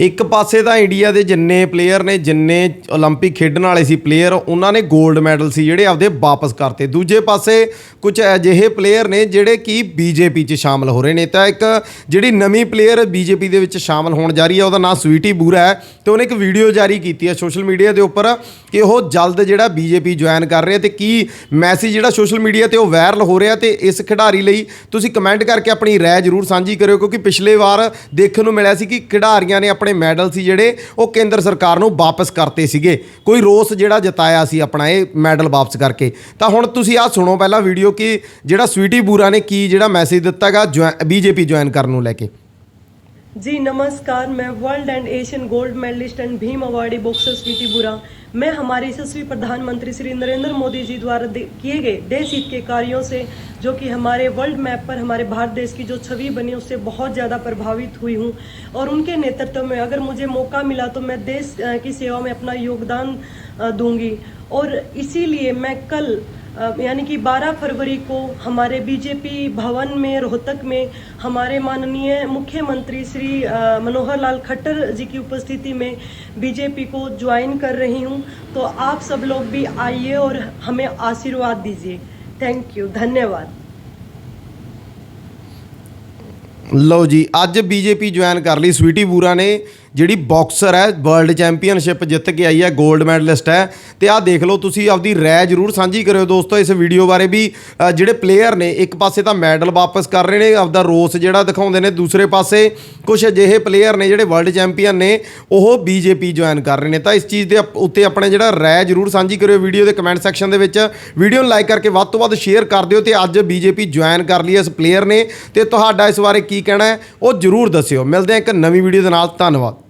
ਇੱਕ ਪਾਸੇ ਤਾਂ ਇੰਡੀਆ ਦੇ ਜਿੰਨੇ ਪਲੇਅਰ ਨੇ, ਜਿੰਨੇ 올림픽 ਖੇਡਣ ਵਾਲੇ ਸੀ ਪਲੇਅਰ ਉਹਨਾਂ ਨੇ 골ਡ ਮੈਡਲ ਸੀ ਜਿਹੜੇ ਆਪਦੇ ਵਾਪਸ ਕਰਤੇ। ਦੂਜੇ ਪਾਸੇ ਕੁਝ ਅਜਿਹੇ ਪਲੇਅਰ ਨੇ ਜਿਹੜੇ ਕਿ ਬੀਜੇਪੀ 'ਚ ਸ਼ਾਮਲ ਹੋ ਰਹੇ ਨੇ। ਤਾਂ ਇੱਕ ਜਿਹੜੀ ਨਵੀਂ ਪਲੇਅਰ ਬੀਜੇਪੀ ਦੇ ਵਿੱਚ ਸ਼ਾਮਲ ਹੋਣ ਜਾ ਰਹੀ ਹੈ, ਉਹਦਾ ਨਾਮ ਸਵੀਟੀ ਬੂਰਾ ਹੈ ਤੇ ਉਹਨੇ ਇੱਕ ਵੀਡੀਓ ਜਾਰੀ ਕੀਤੀ ਹੈ ਸੋਸ਼ਲ ਮੀਡੀਆ ਦੇ ਉੱਪਰ ਕਿ ਉਹ ਜਲਦ ਜਿਹੜਾ ਬੀਜੇਪੀ ਜੁਆਇਨ ਕਰ ਰਿਹਾ ਤੇ ਕੀ ਮੈਸੇਜ ਜਿਹੜਾ ਸੋਸ਼ਲ ਮੀਡੀਆ ਤੇ ਉਹ ਵਾਇਰਲ ਹੋ ਰਿਹਾ ਤੇ ਇਸ ਖਿਡਾਰੀ ਲਈ ਤੁਸੀਂ ਕਮੈਂਟ ਕਰਕੇ ਆਪਣੀ ਰਾਏ ਜ਼ਰੂਰ ਸਾਂਝੀ ਕਰਿਓ, ਕਿਉਂਕਿ ਪਿਛਲੇ ਵਾਰ ਦੇਖਣ ਨੂੰ ਮਿਲਿਆ ਸੀ ਕਿ ਖਿਡਾਰੀਆਂ ਨੇ ਆਪਣੇ ਮੈਡਲ ਸੀ ਜਿਹੜੇ ਉਹ ਕੇਂਦਰ ਸਰਕਾਰ ਨੂੰ ਵਾਪਸ ਕਰਤੇ ਸੀਗੇ। ਕੋਈ ਰੋਸ ਜਿਹੜਾ ਜਤਾਇਆ ਸੀ ਆਪਣਾ ਇਹ ਮੈਡਲ ਵਾਪਸ ਕਰਕੇ। ਤਾਂ ਹੁਣ ਤੁਸੀਂ ਆਹ ਸੁਣੋ ਪਹਿਲਾਂ ਵੀਡੀਓ ਕਿ ਜਿਹੜਾ ਸਵੀਟੀ ਬੂਰਾ ਨੇ ਕੀ ਜਿਹੜਾ ਮੈਸੇਜ ਦਿੱਤਾਗਾ ਬੀਜੇਪੀ ਜੁਆਇਨ ਕਰਨ ਨੂੰ ਲੈ ਕੇ। जी, नमस्कार, मैं world and Asian gold medallist and Bhim awardee boxer Saweety Boora मैं हमारे यशस्वी प्रधानमंत्री श्री नरेंद्र मोदी जी द्वारा किए गए देश हित के कार्यों से, जो कि हमारे वर्ल्ड मैप पर, हमारे भारत देश की जो छवि बनी, उससे बहुत ज़्यादा प्रभावित हुई हूँ। और उनके नेतृत्व में अगर मुझे मौका मिला तो मैं देश की सेवा में अपना योगदान दूँगी। और इसीलिए मैं कल यानी कि 12 फरवरी को हमारे बीजेपी भवन में रोहतक में हमारे माननीय मुख्यमंत्री श्री अ, मनोहर लाल खट्टर जी की उपस्थिति में बीजेपी को ज्वाइन कर रही हूं तो आप सब लोग भी आइए और हमें आशीर्वाद दीजिए थैंक यू धन्यवाद ਲਓ ਜੀ ਅੱਜ ਬੀਜੇਪੀ ਜੁਆਇਨ ਕਰ ਲਈ ਸਵੀਟੀ ਬੂਰਾ ਨੇ ਜਿਹੜੀ ਬਾਕਸਰ ਹੈ ਵਰਲਡ ਚੈਂਪੀਅਨਸ਼ਿਪ ਜਿੱਤ ਕੇ ਆਈ ਹੈ 골ਡ ਮੈਡਲਿਸਟ ਹੈ। ਤੇ ਆਹ ਦੇਖ ਲਓ, ਤੁਸੀਂ ਆਪਦੀ ਰਾਏ ਜ਼ਰੂਰ ਸਾਂਝੀ ਕਰਿਓ ਦੋਸਤੋ, ਇਸ ਵੀਡੀਓ ਬਾਰੇ ਵੀ। ਜਿਹੜੇ ਪਲੇਅਰ ਨੇ, ਇੱਕ ਪਾਸੇ ਤਾਂ ਮੈਡਲ ਵਾਪਸ ਕਰ ਰਹੇ ਨੇ, ਆਪਦਾ ਰੋਸ ਜਿਹੜਾ ਦਿਖਾਉਂਦੇ ਨੇ। ਦੂਸਰੇ ਪਾਸੇ ਕੁਝ ਅਜਿਹੇ ਪਲੇਅਰ ਨੇ ਜਿਹੜੇ ਵਰਲਡ ਚੈਂਪੀਅਨ ਨੇ, ਉਹ ਬੀਜੇਪੀ ਜੁਆਇਨ ਕਰ ਰਹੇ ਨੇ। ਤਾਂ ਇਸ ਚੀਜ਼ ਦੇ ਉੱਤੇ ਆਪਣੇ ਜਿਹੜਾ ਰਾਏ ਜ਼ਰੂਰ ਸਾਂਝੀ ਕਰਿਓ ਵੀਡੀਓ ਦੇ ਕਮੈਂਟ ਸੈਕਸ਼ਨ ਦੇ ਵਿੱਚ। ਵੀਡੀਓ ਨੂੰ ਲਾਈਕ ਕਰਕੇ ਵੱਧ ਤੋਂ ਵੱਧ ਸ਼ੇਅਰ ਕਰ ਦਿਓ ਤੇ ਅੱਜ ਬੀਜੇਪੀ ਜੁਆਇਨ ਕਰ ਲਈ ਇਸ ਪਲੇਅਰ ਨੇ। ਤੇ ਤੁਹਾਡਾ ਇਸ ਬਾਰੇ ਕੀ ਕਹਿਣਾ ਹੈ, ਉਹ ਜ਼ਰੂਰ ਦੱਸਿਓ। ਮਿਲਦੇ ਹਾਂ ਇੱਕ ਨਵੀਂ ਵੀਡੀਓ ਦੇ ਨਾਲ। ਧੰਨਵਾਦ।